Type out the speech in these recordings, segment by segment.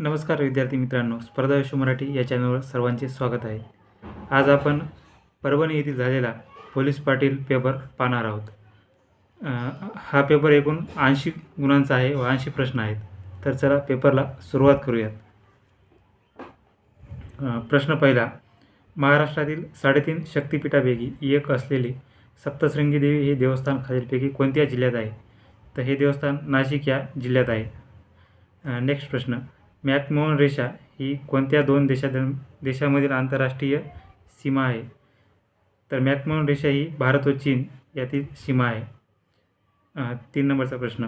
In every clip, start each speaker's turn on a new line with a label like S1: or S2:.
S1: नमस्कार विद्यार्थी मित्रांनो स्पर्धा विश्व मराठी या चॅनलवर सर्वांचे स्वागत आहे. आज आपण परभणी येथील झालेला पोलीस पाटील पेपर पाहणार आहोत. हा पेपर एकूण ऐंशी गुणांचा आहे व ऐंशी प्रश्न आहेत. तर चला पेपरला सुरुवात करूयात. प्रश्न पहिला महाराष्ट्रातील साडेतीन शक्तिपीठापैकी एक असलेले सप्तशृंगी देवी हे देवस्थान खालीलपैकी कोणत्या जिल्ह्यात आहे? तर हे देवस्थान नाशिक या जिल्ह्यात आहे. नेक्स्ट प्रश्न मॅकमोहन रेषा ही कोणत्या दोन देशात देशामधील आंतरराष्ट्रीय सीमा आहे? तर मॅकमोहन रेषा ही भारत व चीन यातील सीमा आहे. तीन नंबरचा प्रश्न.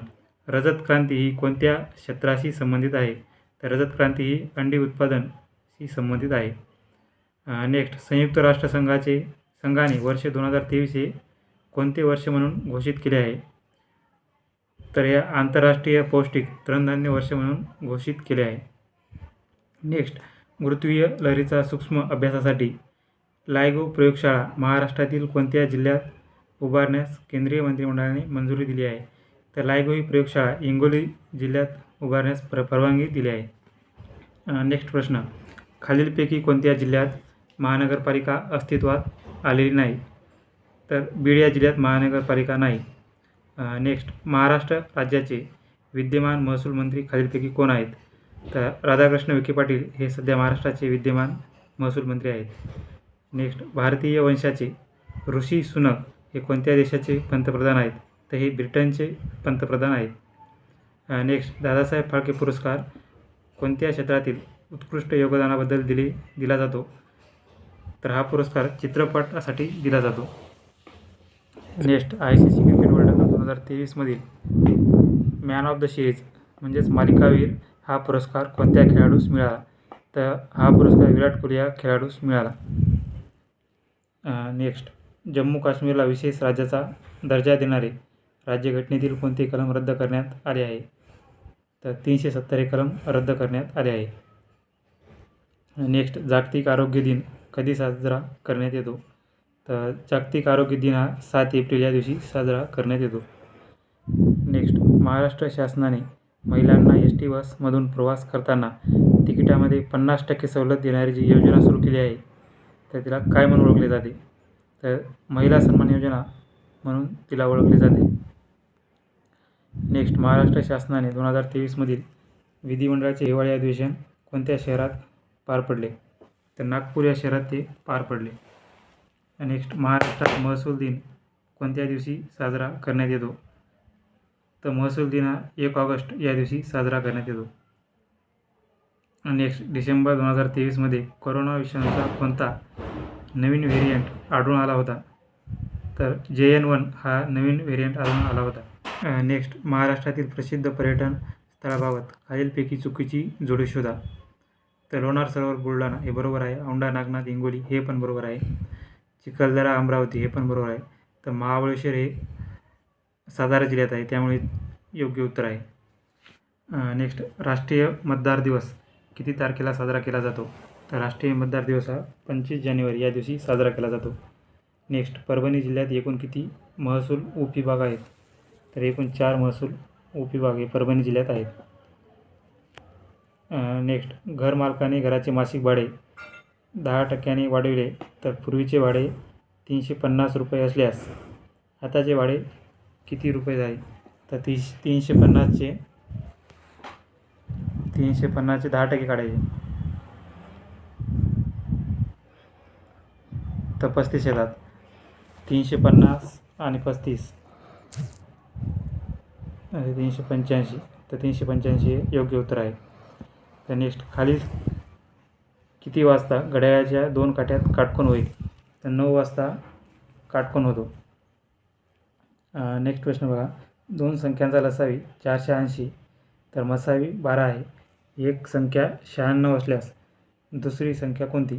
S1: रजत क्रांती ही कोणत्या क्षेत्राशी संबंधित आहे? तर रजत क्रांती ही अंडी उत्पादनशी संबंधित आहे. नेक्स्ट संयुक्त राष्ट्रसंघाचे संघाने वर्ष दोन हजार तेवीस हे कोणते वर्ष म्हणून घोषित केले आहे? तर या आंतरराष्ट्रीय पौष्टिक तृणधान्य वर्ष म्हणून घोषित केले आहे. नेक्स्ट मृत्यूय लहरीचा सूक्ष्म अभ्यासासाठी लायगो प्रयोगशाळा महाराष्ट्रातील कोणत्या जिल्ह्यात उभारण्यास केंद्रीय मंत्रिमंडळाने मंजुरी दिली आहे? तर लायगो ही प्रयोगशाळा हिंगोली जिल्ह्यात उभारण्यास पर परवानगी दिली आहे. नेक्स्ट प्रश्न. खालीलपैकी कोणत्या जिल्ह्यात महानगरपालिका अस्तित्वात आलेली नाही? तर बीड या जिल्ह्यात महानगरपालिका नाही. नेक्स्ट महाराष्ट्र राज्याचे विद्यमान महसूल मंत्री खालीलपैकी कोण आहेत? तर राधाकृष्ण विखे पाटील हे सध्या महाराष्ट्राचे विद्यमान महसूल मंत्री आहेत. नेक्स्ट भारतीय वंशाचे ऋषी सुनक हे कोणत्या देशाचे पंतप्रधान आहेत? तर हे ब्रिटनचे पंतप्रधान आहेत. नेक्स्ट दादासाहेब फाळके पुरस्कार कोणत्या क्षेत्रातील उत्कृष्ट योगदानाबद्दल दिले दिला जातो? तर हा पुरस्कार चित्रपटासाठी दिला जातो. नेक्स्ट आय सी सी हजार तेवीसमधील मॅन ऑफ द सिरीज म्हणजेच मालिकावीर हा पुरस्कार कोणत्या खेळाडूस मिळाला? तर हा पुरस्कार विराट कोहली या खेळाडूस मिळाला. नेक्स्ट जम्मू काश्मीरला विशेष राज्याचा दर्जा देणारे राज्यघटनेतील कोणते कलम रद्द करण्यात आले आहे? तर तीनशे सत्तर हे कलम रद्द करण्यात आले आहे. नेक्स्ट जागतिक आरोग्य दिन कधी साजरा करण्यात येतो? तर जागतिक आरोग्य दिन हा सात एप्रिल या दिवशी साजरा करण्यात येतो. नेक्स्ट महाराष्ट्र शासनाने महिलांना एस टी बसमधून प्रवास करताना तिकिटामध्ये पन्नास टक्के सवलत देणारी जी योजना सुरू केली आहे तर तिला काय म्हणून ओळखले जाते? तर महिला सन्मान योजना म्हणून तिला ओळखले जाते. नेक्स्ट महाराष्ट्र शासनाने दोन हजार तेवीसमधील विधिमंडळाचे हिवाळी अधिवेशन कोणत्या शहरात पार पडले? तर नागपूर या शहरात ते पार पडले. नेक्स्ट महाराष्ट्रात महसूल दिन कोणत्या दिवशी साजरा करण्यात येतो? तर महसूल दिन हा एक ऑगस्ट या दिवशी साजरा करण्यात येतो. नेक्स्ट डिसेंबर दोन हजार तेवीसमध्ये कोरोना विषाणूचा कोणता नवीन व्हेरियंट आढळून आला होता तर जे एन वन हा नवीन व्हेरियंट आढळून आला होता. नेक्स्ट महाराष्ट्रातील प्रसिद्ध पर्यटन स्थळाबाबत खालीलपैकी चुकीची जोडी शोधा. तर लोणार सरोवर बुलढाणा हे बरोबर आहे. औंढा नागनाथ हिंगोली हे पण बरोबर आहे. चिखलदरा अमरावती हे पण बरोबर आहे. तर महाबळेश्वर हे सातारा जिल्ह्यात आहे. त्यामुळे योग्य उत्तर आहे. नेक्स्ट राष्ट्रीय मतदार दिवस किती तारखेला साजरा केला जातो? तर राष्ट्रीय मतदार दिवस हा पंचवीस जानेवारी या दिवशी साजरा केला जातो. नेक्स्ट परभणी जिल्ह्यात एकूण किती महसूल उपविभाग आहेत? तर एकूण चार महसूल उपविभाग हे परभणी जिल्ह्यात आहेत. नेक्स्ट घरमालकाने घराचे मासिक भाडे दहा टक्क्याने वाढविले तर पूर्वीचे भाडे तीनशे पन्नास रुपये असल्यास आताचे भाडे किती रुपये जाईल? तर तीस तीनशे पन्नासचे तीनशे पन्नासचे दहा टक्के काढायचे. तर पस्तीस येतात. तीनशे पन्नास आणि पस्तीस. आणि तीनशे पंच्याऐंशी. तर तीनशे पंच्याऐंशी योग्य उत्तर आहे. तर नेक्स्ट खाली किती वाजता घड्याळाच्या दोन काट्यात काटकोन होईल? तर नऊ वाजता काटकोन होतो. नेक्स्ट प्रश्न बघा. दोन संख्यांचा लसावी चारशे ऐंशी. तर मसावी बारा आहे. एक संख्या शहाण्णव असल्यास दुसरी संख्या कोणती?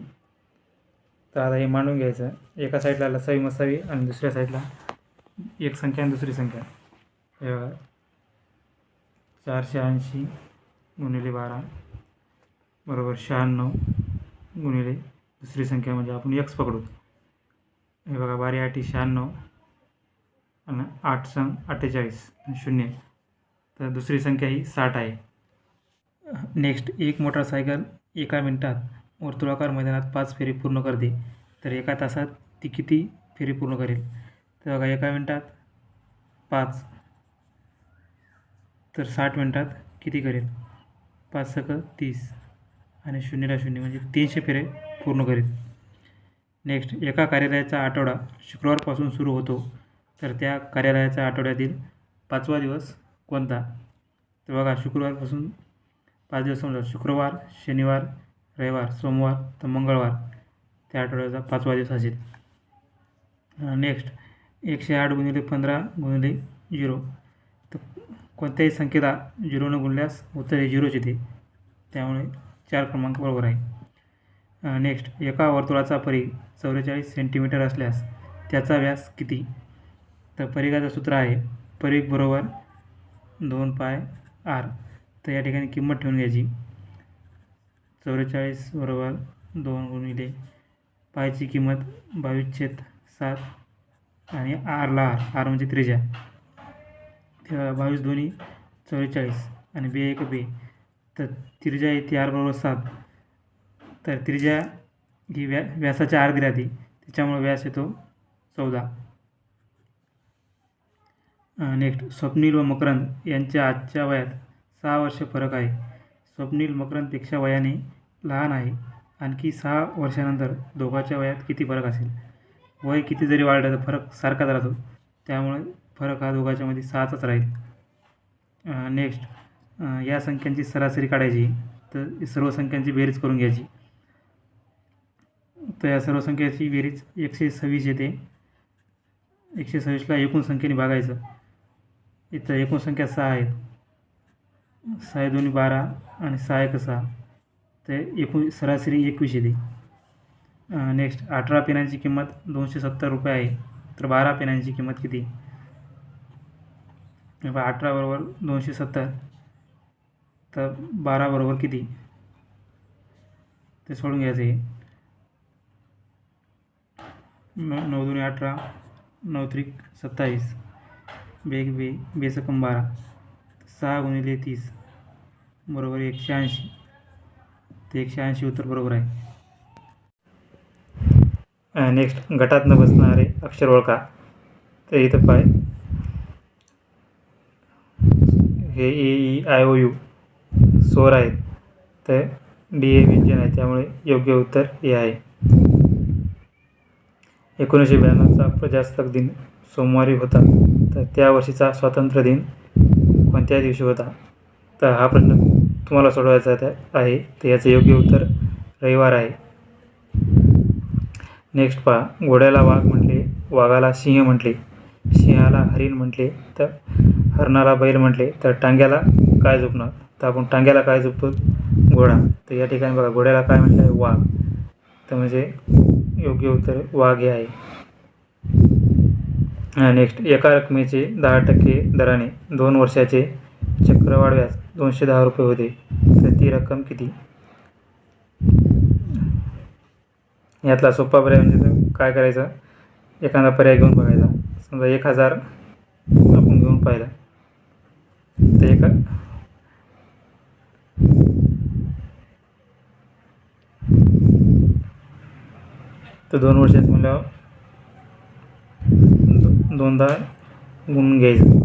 S1: तर आता हे मांडून घ्यायचं. एका साईडला लसावी मसावी आणि दुसऱ्या साईडला एक संख्या आणि दुसरी संख्या. हे बघा. चारशे ऐंशी गुणिले बारा बरोबर शहाण्णव गुणिले दुसरी संख्या म्हणजे आपण एक्स पकडू. हे बघा बारी आठी शहाण्णव. आणि आठ संग अठ्ठेचाळीस शून्य. तर दुसरी संख्या ही साठ आहे. नेक्स्ट एक मोटारसायकल एका मिनटात वर्तुळाकार मैदानात पाच फेरी पूर्ण करते. तर एका तासात ती किती फेरी पूर्ण करेल? तर बघा एका मिनटात पाच. तर साठ मिनटात किती करेल? पाच सक तीस. आणि शून्यला शून्य म्हणजे तीनशे फेरे पूर्ण करेल. नेक्स्ट एका कार्यालयाचा आठवडा शुक्रवारपासून सुरू होतो. तर त्या कार्यालयाच्या आठवड्यातील पाचवा दिवस कोणता? तर बघा शुक्रवारपासून पाच दिवस समजा शुक्रवार शनिवार रविवार सोमवार तर मंगळवार त्या आठवड्याचा पाचवा दिवस असेल. नेक्स्ट एकशे आठ गुणिले पंधरा गुणिले झिरो. तर कोणत्याही संख्येला झिरोनं गुणल्यास उत्तर हे झिरोच येते. त्यामुळे चार क्रमांक बरोबर आहे. नेक्स्ट एका वर्तुळाचा परी चौवेचाळीस सेंटीमीटर असल्यास त्याचा व्यास किती? तर परिघाचं सूत्र आहे परिघ बरोबर दोन पाय आर. तर या ठिकाणी किंमत ठेवून घ्यायची. चौवेचाळीस बरोबर दोन गुणिले पायची किंमत बावीस छेद सात आणि आरला आर. आर म्हणजे त्रिज्या. तेव्हा बावीस दोन्ही चौवेचाळीस आणि बे एक बे. तर त्रिज्या येते आर बरोबर सात. तर त्रिज्या ही व्या व्यासाच्या अर्धी राहते त्याच्यामुळे व्यास येतो चौदा. नेक्स्ट. स्वप्नील व मकरंद यांच्या आजच्या वयात सहा वर्ष फरक आहे. स्वप्नील मकरंदपेक्षा वयाने लहान आहे. आणखी सहा वर्षानंतर दोघांच्या वयात किती फरक असेल? वय किती जरी वाढलं तर फरक सारखाच राहतो. त्यामुळे फरक हा दोघांच्यामध्ये सहाचाच राहील. नेक्स्ट. या संख्यांची सरासरी काढायची तर सर्व संख्यांची बेरीज करून घ्यायची. तर या सर्व संख्याची बेरीज एकशे सव्वीस येते. एकशे सव्वीसला एकूण संख्येने भागायचं. इथं एकूण संख्या सहा आहेत. सहा दोन्ही बारा आणि सहा एक सहा. ते एकूण सरासरी एकवीस येते. नेक्स्ट अठरा पेनांची किंमत दोनशे सत्तर रुपये आहे. तर बारा पेनांची किंमत किती? अठरा बरोबर दोनशे सत्तर. तर बारा बरोबर किती? ते सोडून घ्यायचं आहे. नऊ नऊ दोन्ही अठरा नऊ त्रिक सत्तावीस. बेग बे बेसकम बारा सहा गुणिले तीस बरोबर एकशे ऐंशी. ते एकशे ऐंशी उत्तर बरोबर आहे. नेक्स्ट गटात न बसणारे अक्षर ओळखा. तर इथं पाय. हे A E I O U सोर आहेत. तर डी ए व्यंजन आहे त्यामुळे योग्य उत्तर हे आहे. एकोणीसशे ब्याण्णवचा प्रजासत्ताक दिन. सोमवारी होता तर त्या वर्षीचा स्वातंत्र्य दिन कोणत्या दिवशी होता? तर हा प्रश्न तुम्हाला सोडवायचा आहे तर याचं योग्य उत्तर रविवार आहे. नेक्स्ट पहा घोड्याला वाघ म्हटले वाघाला सिंह म्हटले सिंहाला हरिण म्हटले तर हरणाला बैल म्हटले तर टांग्याला काय झोपणार तर आपण टांग्याला काय झोपतो घोडा. तर या ठिकाणी बघा घोड्याला काय म्हटलं आहे वाघ. तर म्हणजे योग्य उत्तर वाघ हे आहे. नेक्स्ट एका रकमेचे दहा टक्के दराने दोन वर्षाचे चक्रवाढ व्याज दोनशे दहा रुपये होते. तर ती रक्कम किती? यातला सोपा पर्याय म्हणजे काय करायचं? एखादा पर्याय घेऊन बघायचा. समजा एक हजार आपण घेऊन पाहिला. तर एका तर दोन वर्षाचं म्हणल्यावर दोनदा गुणून घ्यायचं.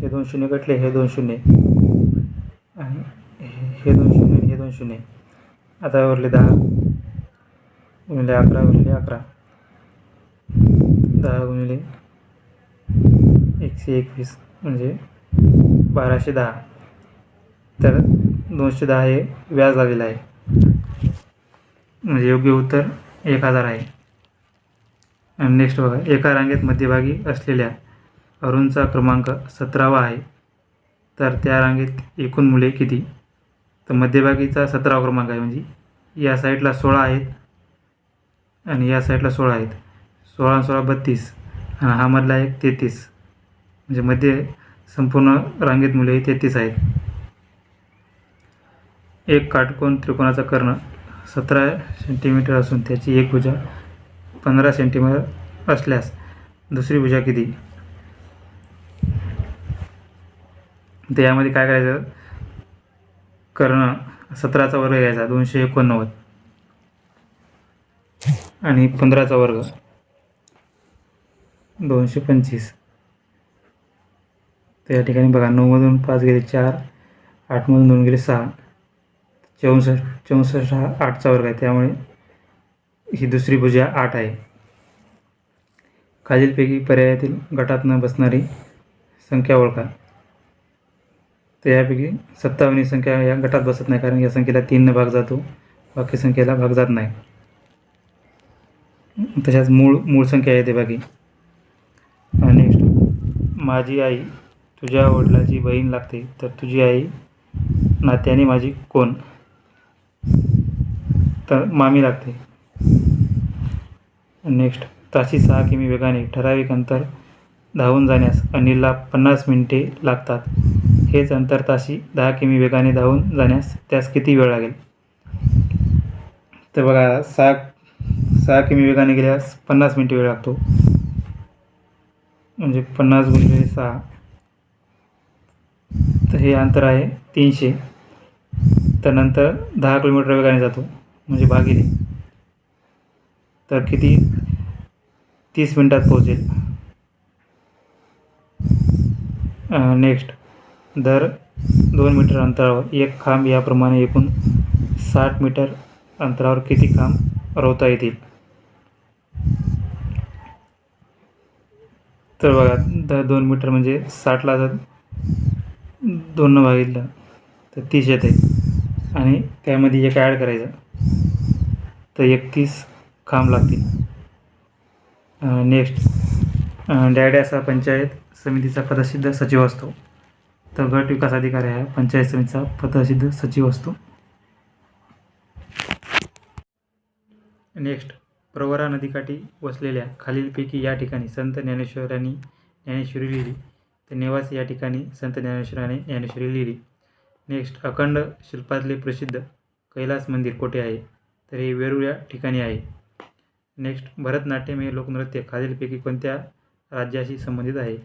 S1: हे दोन शून्य कटले हे दोन शून्य. आणि हे दोन शून्य हे दोन शून्य. आता उरले दहा. गुणिले अकरा गुणिले अकरा. दहा गुणिले एकशे एकवीस म्हणजे बाराशे दहा. तर दोनशे दहा हे व्याज लागलेलं आहे. म्हणजे योग्य उत्तर एक हजार आहे. नेक्स्ट बघा एका रांगेत मध्यभागी असलेल्या अरुणचा क्रमांक सतरावा आहे. तर त्या रांगेत एकूण मुले किती? तर मध्यभागीचा सतरावा क्रमांक आहे. म्हणजे या साईडला सोळा आहेत आणि या साईडला सोळा आहेत. सोळा सोळा बत्तीस आणि हा मधला एक तेहतीस. म्हणजे मध्ये संपूर्ण रांगेत मुले तेहतीस आहेत. एक काटकोन त्रिकोणाचा कर्ण सतरा सेंटीमीटर असून त्याची एक भुजा पंधरा सेंटीमीटर असल्यास दुसरी भुजा किती? तर यामध्ये काय करायचं? कर्ण सतराचा वर्ग घ्यायचा दोनशे एकोणनव्वद. आणि पंधराचा वर्ग दोनशे पंचवीस. तर या ठिकाणी बघा नऊमधून पाच गेले चार आठमधून दोन गेले सहा. चौसष्ट चौसष्ट हा आठचा वर्ग आहे त्यामुळे ही दुसरी भुजा आठ आहे. खालीलपैकी पर्यायातील गटात न बसणारी संख्या ओळखा. तर यापैकी सत्तावन्न संख्या या गटात बसत नाही कारण या संख्येला तीननं भाग जातो. बाकी संख्येला भाग जात नाही. तशाच मूळ मूळ संख्या आहे ते बाकी. नेक्स्ट माझी आई तुझ्या वडिलाची बहीण लागते. तर तुझी आई नात्याने माझी कोण? तर मामी लागते. नेक्स्ट ताशी सहा किमी वेगाने ठराविक अंतर धावून जाण्यास अनिलला पन्नास मिनिटे लागतात. हेच अंतर ताशी दहा किमी वेगाने धावून जाण्यास त्यास किती वेळ लागेल? तर बघा सहा सहा किमी वेगाने गेल्यास पन्नास मिनिटे वेळ लागतो. म्हणजे पन्नास गुणिले सहा. तर हे अंतर आहे तीनशे. तर नंतर दहा किलोमीटर वेगाने जातो म्हणजे भागिले. तर किती? तीस मिनटात पोहोचेल. नेक्स्ट दर दोन मीटर अंतरावर. एक खांब याप्रमाणे एकूण साठ मीटर अंतरावर किती खांब रोवता येतील? तर बघा दर दोन मीटर म्हणजे साठला जर दोननं भागितलं तर तीस येते. आणि त्यामध्ये एक ॲड करायचं. तर एकतीस खांब लागतील. नेक्स्ट डॅड्यासा पंचायत समितीचा पदसिद्ध सचिव असतो. तर गट विकास अधिकारी हा पंचायत समितीचा पदसिद्ध सचिव असतो. नेक्स्ट प्रवरा नदीकाठी वसलेल्या खालीलपैकी या ठिकाणी संत ज्ञानेश्वरांनी ज्ञानेश्वरी लिहिली. तर नेवास या ठिकाणी संत ज्ञानेश्वराने ज्ञानेश्वरी लिहिली. नेक्स्ट अखंड शिल्पातले प्रसिद्ध कैलास मंदिर कोठे आहे? तर हे वेरूळ या ठिकाणी आहे. नेक्स्ट भरतनाट्यम हे लोकनृत्य खालीलपैकी कोणत्या राज्याशी संबंधित आहे?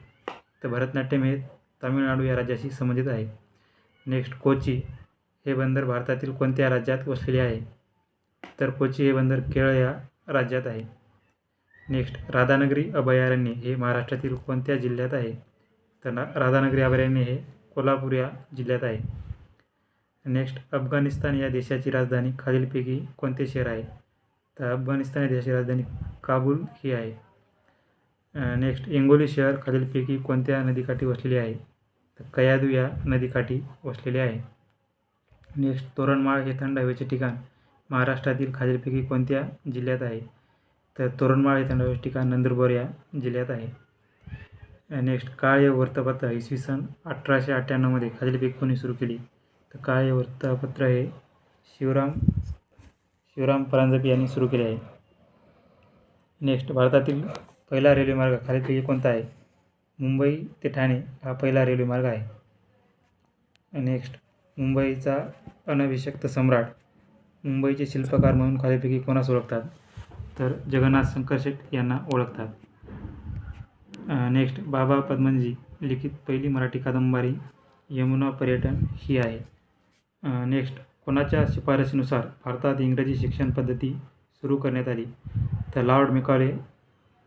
S1: तर भरतनाट्यम हे तामिळनाडू या राज्याशी संबंधित आहे. नेक्स्ट कोची हे बंदर भारतातील कोणत्या राज्यात वसलेले आहे? तर कोची हे बंदर केरळ या राज्यात आहे. नेक्स्ट राधानगरी अभयारण्य हे महाराष्ट्रातील कोणत्या जिल्ह्यात आहे? तर ना राधानगरी अभयारण्य हे कोल्हापूर या जिल्ह्यात आहे. नेक्स्ट अफगाणिस्तान या देशाची राजधानी खालीलपैकी कोणते शहर आहे? तर अफगाणिस्तान या देशाची राजधानी काबूल ही आहे. नेक्स्ट इंगोली शहर खालीलपैकी कोणत्या नदीकाठी वसलेले आहे? तर कयादू या नदीकाठी वसलेले आहे. नेक्स्ट तोरणमाळ हे थंड हवेचे ठिकाण महाराष्ट्रातील खालीलपैकी कोणत्या जिल्ह्यात आहे? तर तोरणमाळ हे थंड हवेचे ठिकाण नंदुरबार या जिल्ह्यात आहे. नेक्स्ट काळ हे वृत्तपत्र इसवी सन अठराशे अठ्ठ्याण्णवमध्ये खालीलपैकी कोणी सुरू केली? तर काळ हे वृत्तपत्र हे शिवराम शिवराम परांजपे यांनी सुरू केले आहे. नेक्स्ट भारतातील पहिला रेल्वेमार्ग खालीलपैकी कोणता आहे? मुंबई ते ठाणे हा पहिला रेल्वेमार्ग आहे. नेक्स्ट मुंबईचा अनभिषक्त सम्राट मुंबईचे शिल्पकार म्हणून खालीलपैकी कोणास ओळखतात? तर जगन्नाथ शंकरशेठ यांना ओळखतात. नेक्स्ट बाबा पद्मनजी लिखित पहिली मराठी कादंबरी यमुना पर्यटन ही आहे. नेक्स्ट कोणाच्या शिफारशीनुसार भारतात इंग्रजी शिक्षण पद्धती सुरू करण्यात आली? तर लॉर्ड मिकॉले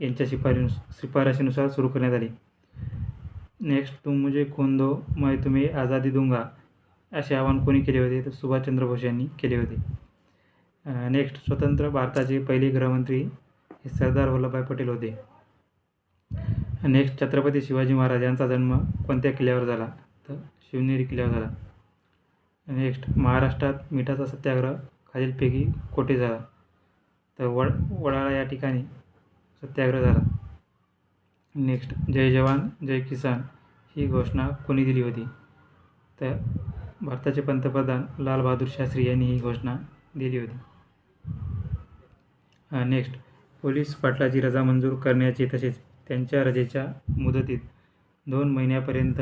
S1: यांच्या शिफारी शिफारशीनुसार सुरू करण्यात आली. नेक्स्ट तुम मुझे खून दो मैं तुम्ही आझादी दूंगा असे आवाहन कोणी केले होते? तर सुभाषचंद्र बोस यांनी केले होते. नेक्स्ट स्वतंत्र भारताचे पहिले गृहमंत्री हे सरदार वल्लभभाई पटेल होते. नेक्स्ट छत्रपती शिवाजी महाराज यांचा जन्म कोणत्या किल्ल्यावर झाला? तर शिवनेरी किल्ल्यावर झाला. नेक्स्ट महाराष्ट्रात मिठाचा सत्याग्रह खालीलपैकी कोठे झाला. तर वड वडाळा या ठिकाणी सत्याग्रह झाला. नेक्स्ट जय जवान जय किसान ही घोषणा कोणी दिली होती? तर भारताचे पंतप्रधान लालबहादूर शास्त्री यांनी ही घोषणा दिली होती. नेक्स्ट पोलीस पाटलाची रजा मंजूर करण्याची तसेच त्यांच्या रजेच्या मुदतीत दोन महिन्यापर्यंत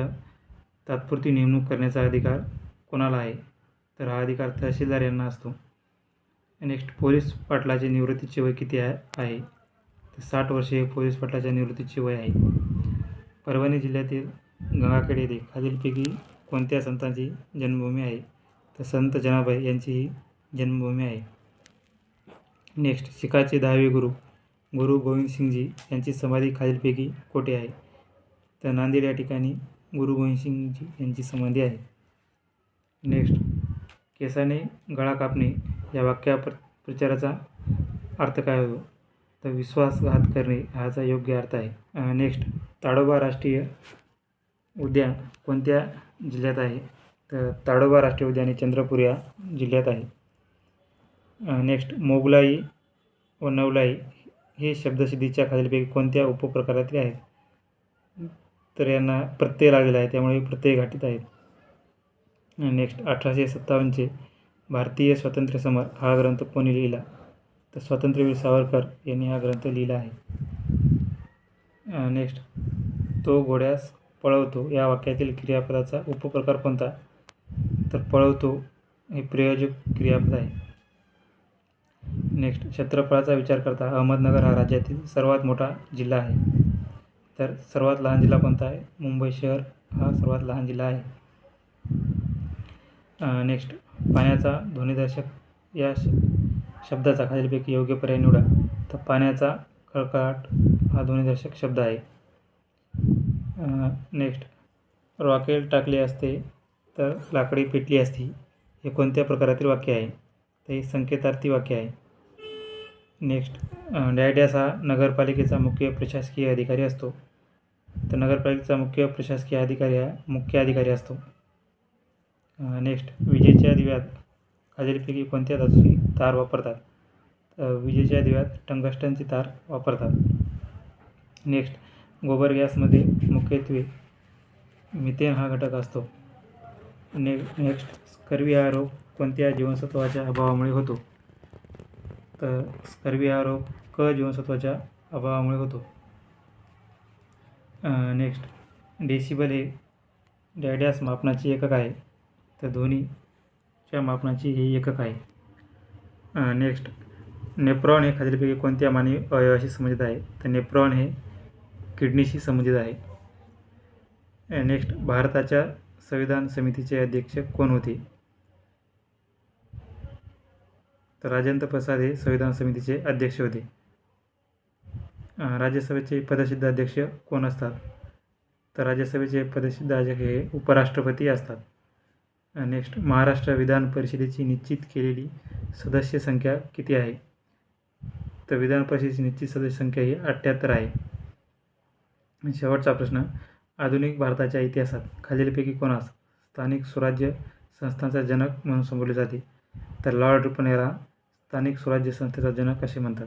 S1: तात्पुरती नेमणूक करण्याचा अधिकार कोणाला आहे? तर हा अधिकार तहसीलदार यांना असतो. नेक्स्ट पोलीस पाटलाचे निवृत्तीचे वय किती आहे? तर साठ वर्षे हे पोलीस पाटलाच्या निवृत्तीचे वय आहे. परभणी जिल्ह्यातील गंगाखेड येथे खालीलपैकी कोणत्या संतांची जन्मभूमी आहे? तर संत जनाबाई यांची ही जन्मभूमी आहे. नेक्स्ट शिखाचे दहावे गुरु गुरु गोविंद सिंगजी यांची समाधी खालीलपैकी कोठे आहे? तर नांदेड या ठिकाणी गुरु गोविंद सिंगजी यांची समाधी आहे. नेक्स्ट. केसाने गळा कापणे या वाक्या प्र प्रचाराचा अर्थ काय होतो? तर विश्वासघात करणे ह्याचा योग्य अर्थ आहे. नेक्स्ट. ताडोबा राष्ट्रीय उद्यान कोणत्या जिल्ह्यात आहे? तर ताडोबा राष्ट्रीय उद्यान हे चंद्रपूर या जिल्ह्यात आहे. नेक्स्ट. मोगलाई व नवलाई हे शब्दसिद्धीच्या खालीलपैकी कोणत्या उपप्रकारातले आहेत? तर यांना प्रत्यय लागलेला आहे त्यामुळे प्रत्यय घाटीत आहेत. नेक्स्ट अठराशे सत्तावन्नचे भारतीय स्वातंत्र्य समर हा ग्रंथ कोणी लिहिला? तर स्वातंत्र्यवीर सावरकर यांनी हा ग्रंथ लिहिला आहे. नेक्स्ट तो घोड्यास पळवतो. या वाक्यातील क्रियापदाचा उपप्रकार कोणता? तर पळवतो हे प्रयोजक क्रियापद आहे. नेक्स्ट क्षेत्रफळाचा विचार करता अहमदनगर हा राज्यातील सर्वात मोठा जिल्हा आहे. तर सर्वात लहान जिल्हा कोणता आहे? मुंबई शहर हा सर्वात लहान जिल्हा आहे. नेक्स्ट पाण्याचा ध्वनिदर्शक या श शब्दाचा खालीलपैकी योग्य पर्याय निवडा. तर पाण्याचा खळखळाट हा ध्वनिदर्शक शब्द आहे. नेक्स्ट रॉकेल टाकले असते तर लाकडी पेटली असती. हे कोणत्या प्रकारातील वाक्य आहे? तर हे संकेतार्थी वाक्य आहे. नेक्स्ट डॅडॅस हा नगरपालिकेचा मुख्य प्रशासकीय अधिकारी असतो. तर नगरपालिकेचा मुख्य प्रशासकीय अधिकारी हा मुख्य अधिकारी असतो. नेक्स्ट विजेच्या दिव्यात खालीलपैकी कोणत्या धातूची तार वापरतात? तर विजेच्या दिव्यात टंगस्टनची तार वापरतात. नेक्स्ट गोबर गॅसमध्ये मुख्यत्वे मिथेन हा घटक असतो. ने नेक्स्ट स्कर्वी हा रोग कोणत्या जीवनसत्वाच्या अभावामुळे होतो? तर स्कर्वी हा रोग क जीवनसत्वाच्या अभावामुळे होतो. नेक्स्ट डेसिबल हे डॅडॅस मापनाचे एकक आहे. तर ध्वनीच्या मापनाची हे एकक आहे. नेक्स्ट नेप्रॉन हे खालीलपैकी कोणत्या मानवी अवयवाशी संबंधित आहे? तर नेप्रॉन हे किडनीशी संबंधित आहे. नेक्स्ट भारताच्या संविधान समितीचे अध्यक्ष कोण होते? तर राजेंद्र प्रसाद हे संविधान समितीचे अध्यक्ष होते. राज्यसभेचे पदसिद्ध अध्यक्ष कोण असतात? तर राज्यसभेचे पदसिद्ध अध्यक्ष हे उपराष्ट्रपती असतात. नेक्स्ट महाराष्ट्र विधान परिषदेची निश्चित केलेली सदस्य संख्या किती आहे? तर विधान परिषदेची निश्चित सदस्य संख्या ही अठ्ठ्याहत्तर आहे. शेवटचा प्रश्न आधुनिक भारताच्या इतिहासात खालीलपैकी कोणास स्थानिक स्वराज्य संस्थांचा जनक म्हणून संबोधले जाते? तर लॉर्ड रिपन स्थानिक स्वराज्य संस्थेचा जनक असे म्हणतात?